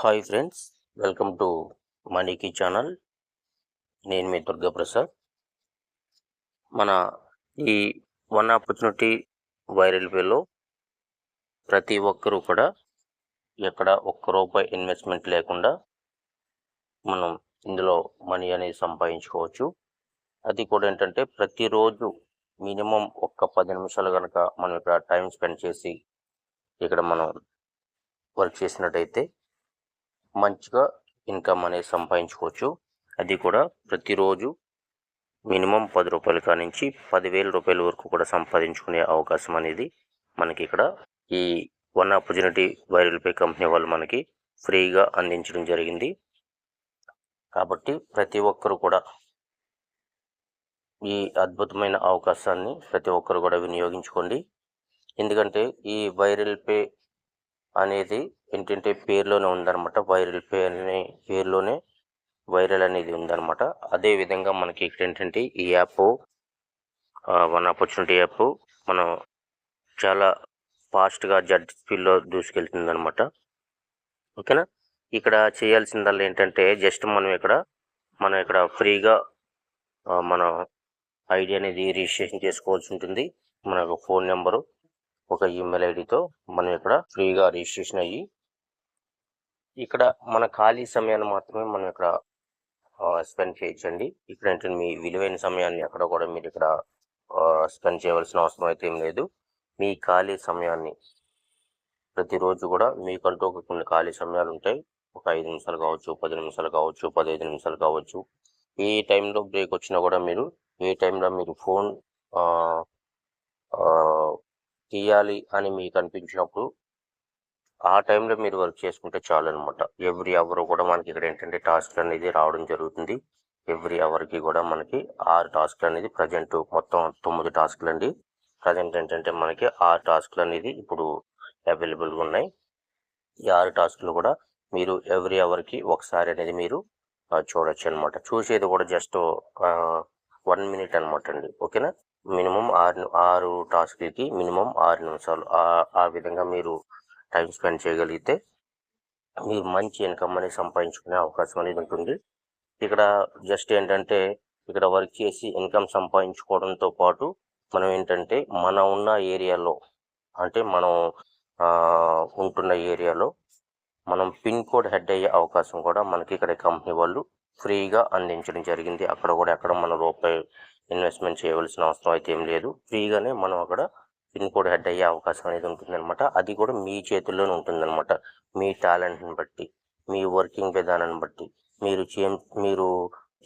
Hi friends welcome to మనీకి channel నేను మీ దుర్గాప్రసాద్. మన ఈ వన్ ఆపర్చునిటీ వైరల్ వేలో ప్రతి ఒక్కరూ కూడా ఎక్కడ ఒక్క రూపాయి ఇన్వెస్ట్మెంట్ లేకుండా మనం ఇందులో మనీ అనేది సంపాదించుకోవచ్చు. అది కూడా ఏంటంటే ప్రతిరోజు మినిమం ఒక్క పది నిమిషాలు కనుక మనం ఇక్కడ టైం స్పెండ్ చేసి ఇక్కడ మనం వర్క్ చేసినట్టయితే మంచిగా ఇన్కమ్ అనేది సంపాదించుకోవచ్చు. అది కూడా ప్రతిరోజు మినిమం పది రూపాయల కానించి పదివేల రూపాయల వరకు కూడా సంపాదించుకునే అవకాశం అనేది మనకి ఇక్కడ ఈ one opportunity viral pay company వాళ్ళు మనకి ఫ్రీగా అందించడం జరిగింది. కాబట్టి ప్రతి ఒక్కరు కూడా ఈ అద్భుతమైన అవకాశాన్ని ప్రతి ఒక్కరు కూడా వినియోగించుకోండి. ఎందుకంటే ఈ వైరల్ పే అనేది ఏంటంటే పేరులోనే ఉందన్నమాట. వైరల్ పే అనే పేరులోనే వైరల్ అనేది ఉందన్నమాట. అదే విధంగా మనకి ఇక్కడ ఏంటంటే ఈ యాప్ వన్ ఆపర్చునిటీ యాప్ మనం చాలా ఫాస్ట్గా జడ్ స్పీడ్లో దూసుకెళ్తుంది అనమాట ఓకేనా? ఇక్కడ చేయాల్సిందల్లా ఏంటంటే జస్ట్ మనం ఇక్కడ మనం ఇక్కడ ఫ్రీగా మన ఐడి అనేది రిజిస్ట్రేషన్ చేసుకోవాల్సి ఉంటుంది. మన ఫోన్ నెంబరు ఒక ఈమెయిల్ ఐడితో మనం ఇక్కడ ఫ్రీగా రిజిస్ట్రేషన్ అయ్యి ఇక్కడ మన ఖాళీ సమయాన్ని మాత్రమే మనం ఇక్కడ స్పెండ్ చేయొచ్చండి. ఇక్కడ ఏంటంటే మీ విలువైన సమయాన్ని ఎక్కడ కూడా మీరు ఇక్కడ స్పెండ్ చేయవలసిన అవసరం అయితే ఏం లేదు. మీ ఖాళీ సమయాన్ని ప్రతిరోజు కూడా మీకంటూ ఒక కొన్ని ఖాళీ సమయాలు ఉంటాయి. ఒక ఐదు నిమిషాలు కావచ్చు పది నిమిషాలు కావచ్చు పదిహేను నిమిషాలు కావచ్చు. ఏ టైంలో బ్రేక్ వచ్చినా కూడా మీరు ఏ టైంలో మీరు ఫోన్ ఆ, తీయాలి అని మీకు అనిపించినప్పుడు ఆ టైంలో మీరు వర్క్ చేసుకుంటే చాలు అనమాట ఎవ్రీ అవర్ కూడా మనకి ఇక్కడ ఏంటంటే టాస్క్లు అనేది రావడం జరుగుతుంది. ఎవ్రీ అవర్కి కూడా మనకి ఆరు టాస్క్లు అనేది ప్రజెంట్ మొత్తం తొమ్మిది టాస్క్లు అండి ప్రజెంట్ ఏంటంటే మనకి ఆరు టాస్క్లు అనేది ఇప్పుడు అవైలబుల్గా ఉన్నాయి. ఈ ఆరు టాస్క్లు కూడా మీరు ఎవ్రీ అవర్కి ఒకసారి అనేది మీరు చూడొచ్చు అనమాట చూసేది కూడా జస్ట్ వన్ మినిట్ అనమాట అండి. ఓకేనా? మినిమం ఆరు ఆరు టాస్క్లకి మినిమం ఆరు నిమిషాలు. ఆ విధంగా మీరు టైం స్పెండ్ చేయగలిగితే మీరు మంచి ఇన్కమ్ అనేది సంపాదించుకునే అవకాశం అనేది ఉంటుంది. ఇక్కడ జస్ట్ ఏంటంటే ఇక్కడ వర్క్ చేసి ఇన్కమ్ సంపాదించుకోవడంతో పాటు మనం ఏంటంటే మనం ఉన్న ఏరియాలో అంటే మనం ఆ, ఉంటున్న ఏరియాలో మనం పిన్ కోడ్ హెడ్ అయ్యే అవకాశం కూడా మనకి ఇక్కడ కంపెనీ వాళ్ళు ఫ్రీగా అందించడం జరిగింది. అక్కడ కూడా ఎక్కడ మనం రూపాయి ఇన్వెస్ట్మెంట్ చేయవలసిన అవసరం అయితే ఏం లేదు. ఫ్రీగానే మనం అక్కడ పిన్ కోడ్ హెడ్ అయ్యే అవకాశం అనేది ఉంటుందన్నమాట. అది కూడా మీ చేతుల్లోనే ఉంటుందన్నమాట. మీ టాలెంట్ని బట్టి మీ వర్కింగ్ విధానాన్ని బట్టి మీరు చే మీరు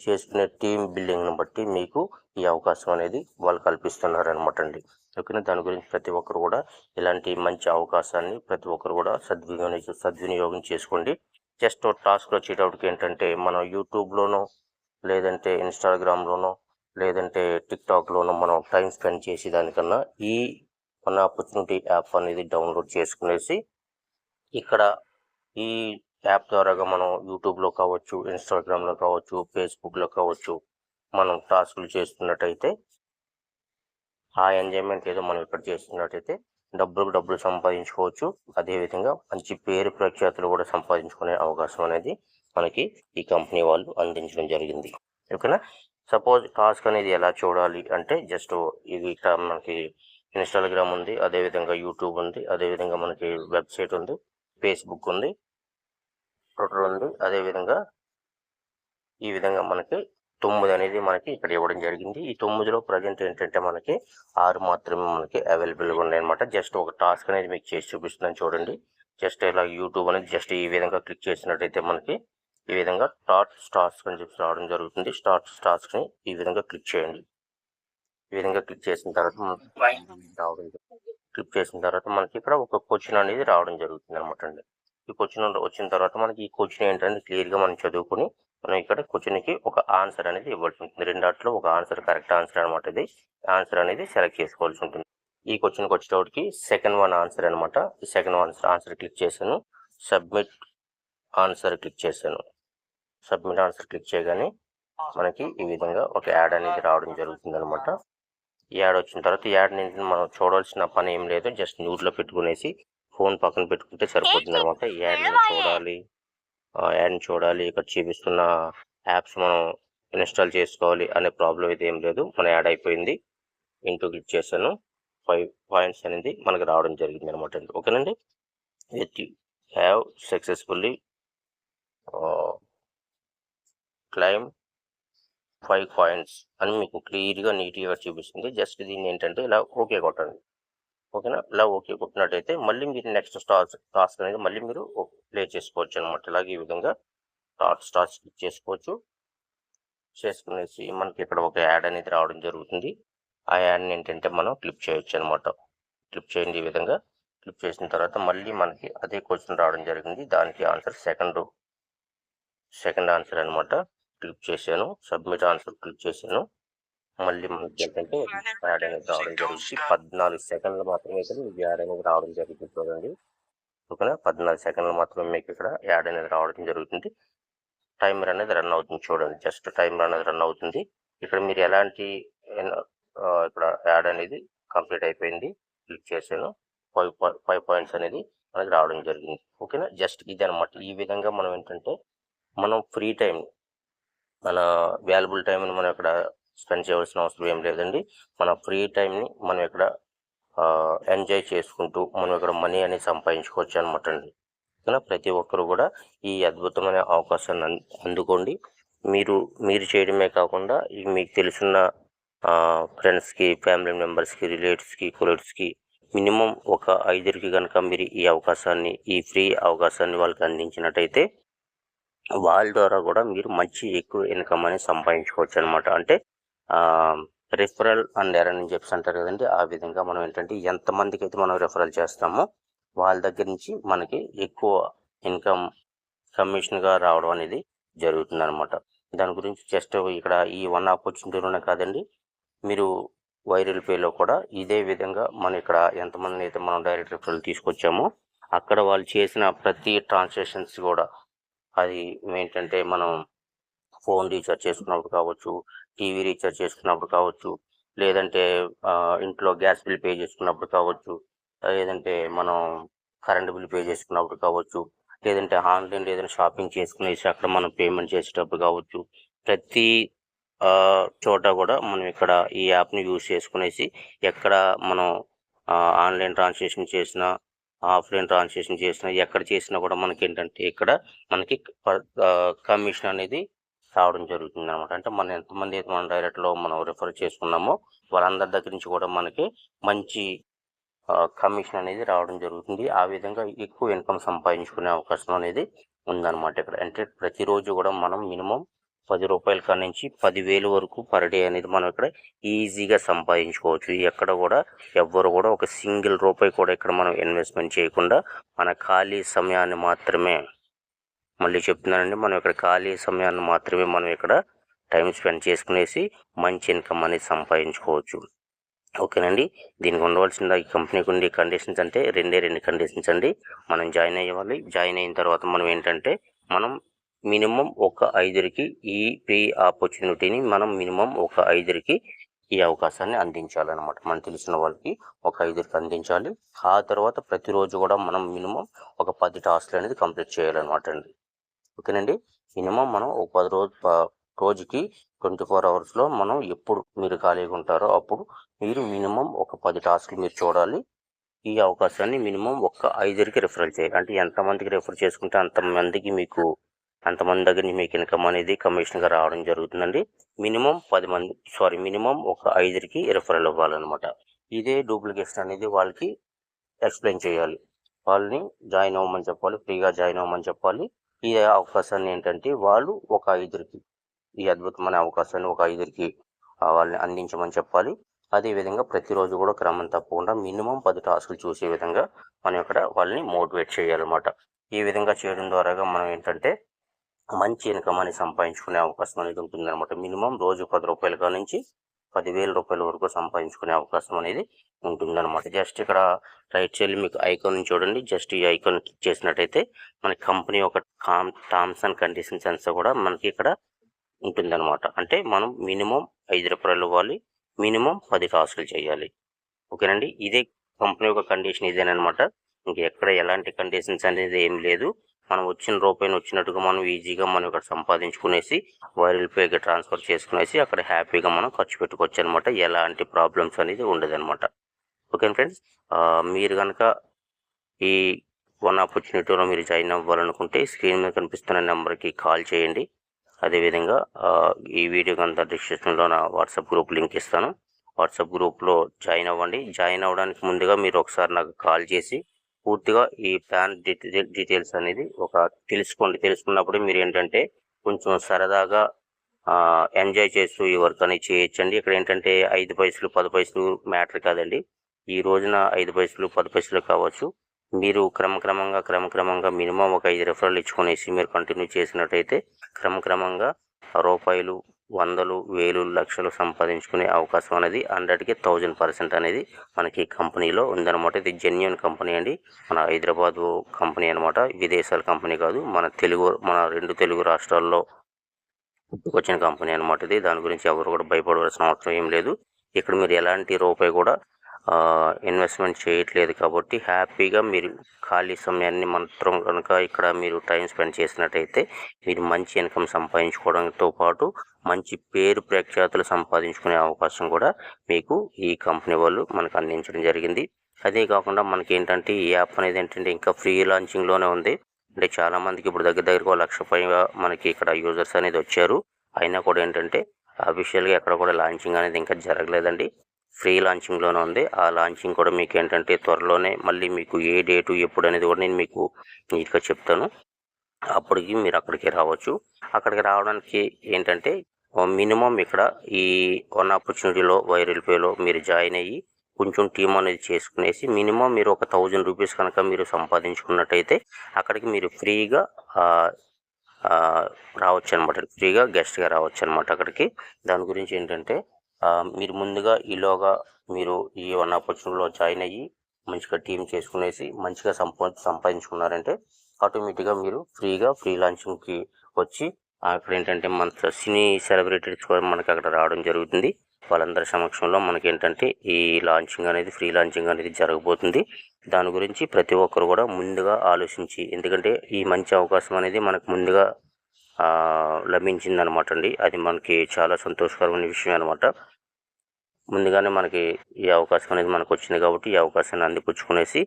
చేసుకునే టీమ్ బిల్డింగ్ని బట్టి మీకు ఈ అవకాశం అనేది వాళ్ళు కల్పిస్తున్నారు అనమాట అండి. ఓకేనా? దాని గురించి ప్రతి ఒక్కరు కూడా ఇలాంటి మంచి అవకాశాన్ని ప్రతి ఒక్కరు కూడా సద్వినియోగం సద్వినియోగం చేసుకోండి. జస్ట్ టాస్క్ వచ్చేటప్పటికి ఏంటంటే మనం యూట్యూబ్లోనో లేదంటే ఇన్స్టాగ్రామ్లోనో లేదంటే టిక్టాక్లోనో మనం టైం స్పెండ్ చేసేదానికన్నా ఈ మన ఆపర్చునిటీ యాప్ అనేది డౌన్లోడ్ చేసుకునేసి ఇక్కడ ఈ యాప్ ద్వారాగా మనం యూట్యూబ్లో కావచ్చు ఇన్స్టాగ్రామ్లో కావచ్చు ఫేస్బుక్లో కావచ్చు మనం టాస్కులు చేస్తున్నట్టయితే ఆ ఎంజాయ్మెంట్ ఏదో మనం ఇక్కడ చేస్తున్నట్టయితే డబ్బులకు డబ్బులు సంపాదించుకోవచ్చు. అదేవిధంగా మంచి పేరు ప్రఖ్యాతులు కూడా సంపాదించుకునే అవకాశం అనేది మనకి ఈ కంపెనీ వాళ్ళు అందించడం జరిగింది. ఓకేనా? సపోజ్ టాస్క్ అనేది ఎలా చూడాలి అంటే జస్ట్ ఇది ఇక్కడ మనకి ఇన్స్టాగ్రామ్ ఉంది అదేవిధంగా యూట్యూబ్ ఉంది అదేవిధంగా మనకి వెబ్సైట్ ఉంది ఫేస్బుక్ ఉంది ట్విట్టర్ ఉంది అదేవిధంగా ఈ విధంగా మనకి తొమ్మిది అనేది మనకి ఇక్కడ ఇవ్వడం జరిగింది. ఈ తొమ్మిదిలో ప్రజెంట్ ఏంటంటే మనకి ఆరు మాత్రమే మనకి అవైలబుల్గా ఉన్నాయన్నమాట. జస్ట్ ఒక టాస్క్ అనేది మీకు చేసి చూపిస్తున్నాను చూడండి. జస్ట్ ఇలా యూట్యూబ్ అనేది జస్ట్ ఈ విధంగా క్లిక్ చేసినట్టయితే మనకి ఈ విధంగా స్టార్ట్ స్టార్ట్స్ అని చెప్పి రావడం జరుగుతుంది. స్టార్ట్ స్టార్ట్స్ని ఈ విధంగా క్లిక్ చేయండి. ఈ విధంగా క్లిక్ చేసిన తర్వాత రావడం క్లిక్ చేసిన తర్వాత మనకి ఇక్కడ ఒక క్వశ్చన్ అనేది రావడం జరుగుతుంది అనమాట అండి. ఈ క్వశ్చన్ వచ్చిన తర్వాత మనకి ఈ క్వశ్చన్ ఏంటంటే క్లియర్గా మనం చదువుకుని మనం ఇక్కడ క్వశ్చన్కి ఒక ఆన్సర్ అనేది ఇవ్వాల్సి ఉంటుంది. రెండాట్లో ఒక ఆన్సర్ కరెక్ట్ ఆన్సర్ అనమాట ఇది. ఆన్సర్ అనేది సెలెక్ట్ చేసుకోవాల్సి ఉంటుంది. ఈ క్వశ్చన్కి వచ్చేటప్పటికి సెకండ్ వన్ ఆన్సర్ అనమాట ఈ సెకండ్ వన్ ఆన్సర్ క్లిక్ చేశాను. సబ్మిట్ ఆన్సర్ క్లిక్ చేశాను. సబ్మిట్ ఆన్సర్ క్లిక్ చేయగానే మనకి ఈ విధంగా ఒక యాడ్ అనేది రావడం జరుగుతుంది అనమాట యాడ్ వచ్చిన తర్వాత ఈ యాడ్ నుంచి మనం చూడాల్సిన పని ఏం లేదు. జస్ట్ న్యూస్లో పెట్టుకునేసి ఫోన్ పక్కన పెట్టుకుంటే సరిపోతుంది అనమాట. ఈ చూడాలి. యాడ్ని చూడాలి. ఇక్కడ చూపిస్తున్న యాప్స్ మనం ఇన్స్టాల్ చేసుకోవాలి అనే ప్రాబ్లం అయితే ఏం లేదు. మన యాడ్ అయిపోయింది. ఇంటూ క్లిక్ చేశాను. ఫైవ్ పాయింట్స్ అనేది మనకి రావడం జరిగింది అనమాట ఓకేనండి? With have successfully claim five points అని మీకు క్లియర్గా నీట్గా చూపిస్తుంది. జస్ట్ దీన్ని ఏంటంటే ఇలా ఓకే కొట్టండి. ఓకేనా? ఇలా ఓకే కొట్టినట్టయితే మళ్ళీ మీరు నెక్స్ట్ స్టార్స్ టాస్క్ అనేది మళ్ళీ మీరు ప్లే చేసుకోవచ్చు అనమాట ఇలాగే ఈ విధంగా టాస్క్ స్టార్స్ క్లిక్ చేసుకోవచ్చు. చేసుకునేసి మనకి ఇక్కడ ఒక యాడ్ అనేది రావడం జరుగుతుంది. ఆ యాడ్ని ఏంటంటే మనం క్లిప్ చేయొచ్చు అనమాట క్లిప్ చేయండి ఈ విధంగా. క్లిప్ చేసిన తర్వాత మళ్ళీ మనకి అదే క్వశ్చన్ రావడం జరిగింది. దానికి ఆన్సర్ సెకండ్. సెకండ్ ఆన్సర్ అనమాట క్లిక్ చేశాను. సబ్మిట్ ఆన్సర్ క్లిక్ చేశాను. మళ్ళీ మనకి ఏంటంటే యాడ్ అనేది రావడం జరుగుతుంది పద్నాలుగు సెకండ్లు మాత్రమే ఇక్కడ మీకు యాడ్ అనేది రావడం జరుగుతుంది చూడండి. ఓకేనా? పద్నాలుగు సెకండ్లు మాత్రమే మీకు ఇక్కడ యాడ్ అనేది రావడం జరుగుతుంది. టైమర్ అనేది రన్ అవుతుంది చూడండి. జస్ట్ టైమర్ అనేది రన్ అవుతుంది. ఇక్కడ మీరు ఎలాంటి ఇక్కడ యాడ్ అనేది కంప్లీట్ అయిపోయింది. క్లిక్ చేశాను. ఫైవ్ ఫైవ్ పాయింట్స్ అనేది మనకి రావడం జరిగింది. ఓకేనా? జస్ట్ ఇది అనమాట ఈ విధంగా మనం ఏంటంటే మనం ఫ్రీ టైం మన వాల్యుబుల్ టైంని మనం ఇక్కడ స్పెండ్ చేయవలసిన అవసరం ఏం లేదండి. మన ఫ్రీ టైంని మనం ఇక్కడ ఎంజాయ్ చేసుకుంటూ మనం ఇక్కడ మనీ అనేది సంపాదించుకోవచ్చు అనమాట అండి. ప్రతి ఒక్కరు కూడా ఈ అద్భుతమైన అవకాశాన్ని అందుకోండి. మీరు మీరు చేయడమే కాకుండా మీకు తెలిసిన ఫ్రెండ్స్కి ఫ్యామిలీ మెంబర్స్కి రిలేటివ్స్కి కొలీగ్స్కి మినిమం ఒక ఐదురికి కనుక మీరు ఈ అవకాశాన్ని ఈ ఫ్రీ అవకాశాన్ని వాళ్ళకి అందించినట్టయితే వాళ్ళ ద్వారా కూడా మీరు మంచి ఎక్కువ ఇన్కమ్ అనేది సంపాదించుకోవచ్చు అనమాట అంటే రిఫరల్ అండ్ ఎరన్ అని చెప్పి అంటారు కదండి. ఆ విధంగా మనం ఏంటంటే ఎంతమందికి అయితే మనం రిఫరల్ చేస్తామో వాళ్ళ దగ్గర నుంచి మనకి ఎక్కువ ఇన్కమ్ కమిషన్గా రావడం అనేది జరుగుతుంది అనమాట దాని గురించి జస్ట్ ఇక్కడ ఈ వన్ ఆపర్చునిటీలోనే కాదండి మీరు వైరల్ పేలో కూడా ఇదే విధంగా మనం ఇక్కడ ఎంతమంది అయితే మనం డైరెక్ట్ రిఫరల్ తీసుకొచ్చామో అక్కడ వాళ్ళు చేసిన ప్రతి ట్రాన్సాక్షన్స్ కూడా అది ఏంటంటే మనం ఫోన్ రీఛార్జ్ చేసుకున్నప్పుడు కావచ్చు టీవీ రీఛార్జ్ చేసుకున్నప్పుడు కావచ్చు లేదంటే ఇంట్లో గ్యాస్ బిల్ పే చేసుకున్నప్పుడు కావచ్చు లేదంటే మనం కరెంట్ బిల్ పే చేసుకున్నప్పుడు కావచ్చు లేదంటే ఆన్లైన్ ఏదైనా షాపింగ్ చేసుకునేసి అక్కడ మనం పేమెంట్ చేసేటప్పుడు కావచ్చు ప్రతి ఆ, చోట కూడా మనం ఇక్కడ ఈ యాప్ని యూజ్ చేసుకునేసి ఎక్కడ మనం ఆన్లైన్ ట్రాన్సాక్షన్ చేసినా ఆఫ్లైన్ ట్రాన్సాక్షన్ చేసినా ఎక్కడ చేసినా కూడా మనకి ఏంటంటే ఇక్కడ మనకి కమిషన్ అనేది రావడం జరుగుతుంది అనమాట అంటే మనం ఎంతమంది అయితే మనం డైరెక్ట్లో మనం రిఫర్ చేసుకున్నామో వాళ్ళందరి దగ్గర నుంచి కూడా మనకి మంచి కమిషన్ అనేది రావడం జరుగుతుంది. ఆ విధంగా ఎక్కువ ఇన్కమ్ సంపాదించుకునే అవకాశం అనేది ఉందన్నమాట ఇక్కడ. అంటే ప్రతిరోజు కూడా మనం మినిమం పది రూపాయల కాడ నుంచి పదివేలు వరకు పర్ డే అనేది మనం ఇక్కడ ఈజీగా సంపాదించుకోవచ్చు. ఎక్కడ కూడా ఎవ్వరు కూడా ఒక సింగిల్ రూపాయి కూడా ఇక్కడ మనం ఇన్వెస్ట్మెంట్ చేయకుండా మన ఖాళీ సమయాన్ని మాత్రమే మళ్ళీ చెప్తున్నానండి మనం ఇక్కడ ఖాళీ సమయాన్ని మాత్రమే మనం ఇక్కడ టైం స్పెండ్ చేసుకునేసి మంచి ఇన్కమ్ అనేది సంపాదించుకోవచ్చు. ఓకేనండి దీనికి ఉండవలసిన ఈ కంపెనీకి ఉండే కండిషన్స్ అంటే రెండే రెండు కండిషన్స్ అండి. మనం జాయిన్ అయ్యేవాలి జాయిన్ అయిన తర్వాత మనం ఏంటంటే మనం మినిమం ఒక ఐదురికి ఈ పే ఆపర్చునిటీని మనం మినిమం ఒక ఐదురికి ఈ అవకాశాన్ని అందించాలన్నమాట. మనం తెలిసిన వాళ్ళకి ఒక ఐదురికి అందించాలి. ఆ తర్వాత ప్రతిరోజు కూడా మనం మినిమం ఒక పది టాస్క్లు అనేది కంప్లీట్ చేయాలన్నమాట అండి. ఓకేనండి? మినిమం మనం ఒక పది రోజు రోజుకి ట్వంటీ ఫోర్ అవర్స్లో మనం ఎప్పుడు మీరు ఖాళీగా ఉంటారో అప్పుడు మీరు మినిమం ఒక పది టాస్క్లు మీరు చూడాలి. ఈ అవకాశాన్ని మినిమం ఒక ఐదురికి రిఫరల్ చేయాలి. అంటే ఎంతమందికి రిఫర్ చేసుకుంటే అంతమందికి మీకు అంతమంది దగ్గర నుంచి మీకు ఇన్కమ్ అనేది కమిషన్గా రావడం జరుగుతుందండి. మినిమం పది మంది సారీ మినిమం ఒక ఐదుకి రిఫరల్ ఇవ్వాలన్నమాట ఇదే డూప్లికేషన్ అనేది వాళ్ళకి ఎక్స్ప్లెయిన్ చేయాలి. వాళ్ళని జాయిన్ అవ్వమని చెప్పాలి ఫ్రీగా జాయిన్ అవ్వమని చెప్పాలి. ఈ అవకాశాన్ని ఏంటంటే వాళ్ళు ఒక ఐదుకి ఈ అద్భుతమైన అవకాశాన్ని ఒక ఐదుకి వాళ్ళని అందించమని చెప్పాలి. అదేవిధంగా ప్రతిరోజు కూడా క్రమం తప్పకుండా మినిమం పది టాస్కులు చూసే విధంగా మనం ఇక్కడ వాళ్ళని మోటివేట్ చేయాలన్నమాట. ఈ విధంగా చేయడం ద్వారాగా మనం ఏంటంటే మంచి ఇన్కమ్ అని సంపాదించుకునే అవకాశం అనేది ఉంటుంది అనమాట మినిమం రోజు పది రూపాయల నుంచి పదివేల రూపాయల వరకు సంపాదించుకునే అవకాశం అనేది ఉంటుంది అనమాట జస్ట్ ఇక్కడ రైట్ సైడ్ మీకు ఐకాన్ చూడండి. జస్ట్ ఈ ఐకాన్ క్లిక్ చేసినట్టయితే మన కంపెనీ ఒక కామ్ టర్మ్స్ అండ్ కండిషన్స్ అంతా కూడా మనకి ఇక్కడ ఉంటుందన్నమాట. అంటే మనం మినిమం ఐదు రూపాయలు ఇవ్వాలి. మినిమం పది టాస్కులు చేయాలి. ఓకేనండి? ఇదే కంపెనీ యొక్క కండిషన్ ఇదేనమాట ఇంకెక్కడ ఎలాంటి కండిషన్స్ అనేది ఏం లేదు. మనం వచ్చిన రూపాయిని వచ్చినట్టుగా మనం ఈజీగా మనం ఇక్కడ సంపాదించుకునేసి వైరల్ పేకి ట్రాన్స్ఫర్ చేసుకునేసి అక్కడ హ్యాపీగా మనం ఖర్చు పెట్టుకోవచ్చు అనమాట ఎలాంటి ప్రాబ్లమ్స్ అనేది ఉండదన్నమాట ఓకే ఫ్రెండ్స్ మీరు కనుక ఈ వన్ ఆపర్చునిటీలో మీరు జాయిన్ అవ్వాలనుకుంటే స్క్రీన్ మీద కనిపిస్తున్న నెంబర్కి కాల్ చేయండి. అదేవిధంగా ఈ వీడియో కనుక డిస్క్రిప్షన్లో నా వాట్సాప్ గ్రూప్ లింక్ ఇస్తాను. వాట్సాప్ గ్రూప్లో జాయిన్ అవ్వండి. జాయిన్ అవ్వడానికి ముందుగా మీరు ఒకసారి నాకు కాల్ చేసి పూర్తిగా ఈ ప్లాన్ డీటెయిల్ డీటెయిల్స్ అనేది ఒక తెలుసుకోండి. తెలుసుకున్నప్పుడు మీరు ఏంటంటే కొంచెం సరదాగా ఎంజాయ్ చేస్తూ ఈ వర్క్ అనేది చేయొచ్చండి. ఇక్కడ ఏంటంటే ఐదు పైసలు పది పైసలు మ్యాటర్ కాదండి. ఈ రోజున ఐదు పైసలు పది పైసలు కావచ్చు. మీరు క్రమక్రమంగా క్రమక్రమంగా మినిమం ఒక ఐదు రెఫరల్ ఇచ్చుకునేసి మీరు కంటిన్యూ చేసినట్టయితే క్రమక్రమంగా రూపాయలు వందలు వేలు లక్షలు సంపాదించుకునే అవకాశం అనేది హండ్రెడ్కి థౌజండ్ పర్సెంట్ అనేది మనకి కంపెనీలో ఉందన్నమాట. ఇది జెన్యున్ కంపెనీ అండి. మన హైదరాబాద్ కంపెనీ అనమాట విదేశాల కంపెనీ కాదు మన తెలుగు మన రెండు తెలుగు రాష్ట్రాల్లో పుట్టుకొచ్చిన కంపెనీ అనమాట ఇది. దాని గురించి ఎవరు కూడా భయపడవలసిన అవసరం ఏం లేదు. ఇక్కడ మీరు ఎలాంటి రూపాయి కూడా ఇన్వెస్ట్మెంట్ చేయట్లేదు కాబట్టి హ్యాపీగా మీరు ఖాళీ సమయాన్ని మాత్రం కనుక ఇక్కడ మీరు టైం స్పెండ్ చేసినట్టయితే మీరు మంచి ఇన్కమ్ సంపాదించుకోవడంతో పాటు మంచి పేరు ప్రఖ్యాతులు సంపాదించుకునే అవకాశం కూడా మీకు ఈ కంపెనీ వాళ్ళు మనకు అందించడం జరిగింది. అదే కాకుండా మనకి ఏంటంటే ఈ యాప్ అనేది ఏంటంటే ఇంకా ఫ్రీ లాంచింగ్లోనే ఉంది. అంటే చాలామందికి ఇప్పుడు దగ్గర దగ్గర ఒక లక్ష పైగా మనకి ఇక్కడ యూజర్స్ అనేది వచ్చారు. అయినా కూడా ఏంటంటే అఫీషియల్గా ఎక్కడ కూడా లాంచింగ్ అనేది ఇంకా జరగలేదండి. ఫ్రీ లాంచింగ్లోనే ఉంది. ఆ లాంచింగ్ కూడా మీకు ఏంటంటే త్వరలోనే మళ్ళీ మీకు ఏ డేటు ఎప్పుడు అనేది కూడా నేను మీకు నీట్గా చెప్తాను. అప్పటికి మీరు అక్కడికి రావచ్చు. అక్కడికి రావడానికి ఏంటంటే మినిమం ఇక్కడ ఈ వన్ ఆపర్చునిటీలో వైరల్ పేలో మీరు జాయిన్ అయ్యి కొంచెం టీం అనేది చేసుకునేసి మినిమం మీరు ఒక థౌజండ్ రూపీస్ కనుక మీరు సంపాదించుకున్నట్టయితే అక్కడికి మీరు ఫ్రీగా రావచ్చు అనమాట ఫ్రీగా గెస్ట్గా రావచ్చు అనమాట అక్కడికి. దాని గురించి ఏంటంటే మీరు ముందుగా ఈలోగా మీరు ఈ వన్ ఆపర్చునిటీలో జాయిన్ అయ్యి మంచిగా టీం చేసుకునేసి మంచిగా సంపా సంపాదించుకున్నారంటే ఆటోమేటిక్గా మీరు ఫ్రీగా ఫ్రీ లాంచింగ్కి వచ్చి అక్కడ ఏంటంటే మన సినీ సెలబ్రిటీస్ కూడా మనకి అక్కడ రావడం జరుగుతుంది. వాళ్ళందరి సమక్షంలో మనకి ఏంటంటే ఈ లాంచింగ్ అనేది ఫ్రీ లాంచింగ్ అనేది జరగబోతుంది. దాని గురించి ప్రతి ఒక్కరు కూడా ముందుగా ఆలోచించి ఎందుకంటే ఈ మంచి అవకాశం అనేది మనకు ముందుగా లభించింది అనమాట అండి అది మనకి చాలా సంతోషకరమైన విషయం అనమాట ముందుగానే మనకి ఈ అవకాశం అనేది మనకు వచ్చింది కాబట్టి ఈ అవకాశాన్ని అందిపుచ్చుకునేసి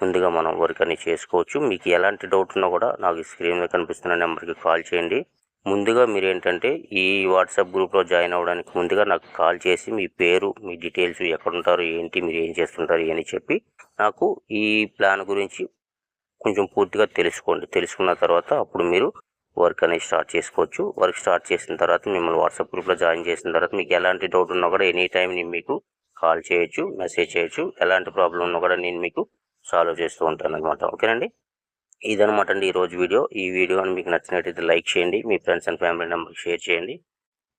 ముందుగా మనం వర్క్ అనేది చేసుకోవచ్చు. మీకు ఎలాంటి డౌట్ ఉన్నా కూడా నాకు ఈ స్క్రీన్ మీద కనిపిస్తున్న నెంబర్కి కాల్ చేయండి. ముందుగా మీరు ఏంటంటే ఈ వాట్సాప్ గ్రూప్లో జాయిన్ అవ్వడానికి ముందుగా నాకు కాల్ చేసి మీ పేరు మీ డీటెయిల్స్ ఎక్కడుంటారు ఏంటి మీరు ఏం చేస్తుంటారు అని చెప్పి నాకు ఈ ప్లాన్ గురించి కొంచెం పూర్తిగా తెలుసుకోండి. తెలుసుకున్న తర్వాత అప్పుడు మీరు వర్క్ అనేది స్టార్ట్ చేసుకోవచ్చు. వర్క్ స్టార్ట్ చేసిన తర్వాత మిమ్మల్ని వాట్సాప్ గ్రూప్లో జాయిన్ చేసిన తర్వాత మీకు ఎలాంటి డౌట్ ఉన్నా కూడా ఎనీ టైం నేను మీకు కాల్ చేయొచ్చు మెసేజ్ చేయొచ్చు. ఎలాంటి ప్రాబ్లం ఉన్నా కూడా నేను మీకు సాల్వ్ చేస్తూ ఉంటాను అనమాట ఓకేనండి ఇదనమాట అండి ఈరోజు వీడియో. ఈ వీడియోని మీకు నచ్చినట్టయితే లైక్ చేయండి. మీ ఫ్రెండ్స్ అండ్ ఫ్యామిలీ మెంబర్కి షేర్ చేయండి.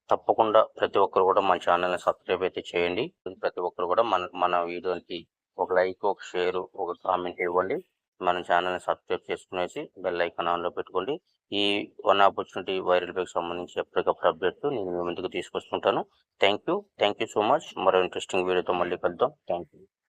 తప్పకుండా ప్రతి ఒక్కరు కూడా మన ఛానల్ని సబ్స్క్రైబ్ అయితే చేయండి. ప్రతి ఒక్కరు కూడా మన మన వీడియోకి ఒక లైక్ ఒక షేర్ ఒక కామెంట్ ఇవ్వండి. మన ఛానల్ని సబ్స్క్రైబ్ చేసుకునేసి బెల్ ఐకాన్ ఆన్లో పెట్టుకోండి. ఈ వన్ ఆపర్చునిటీ వైరల్ బ్యాగ్ సంబంధించి ఎప్పటికప్పుడు అప్డేట్ నేను మీ ముందుకు తీసుకొస్తుంటాను. Thank you. Thank you so much. మరో ఇంట్రెస్టింగ్ వీడియోతో మళ్ళీ కలుద్దాం. Thank you.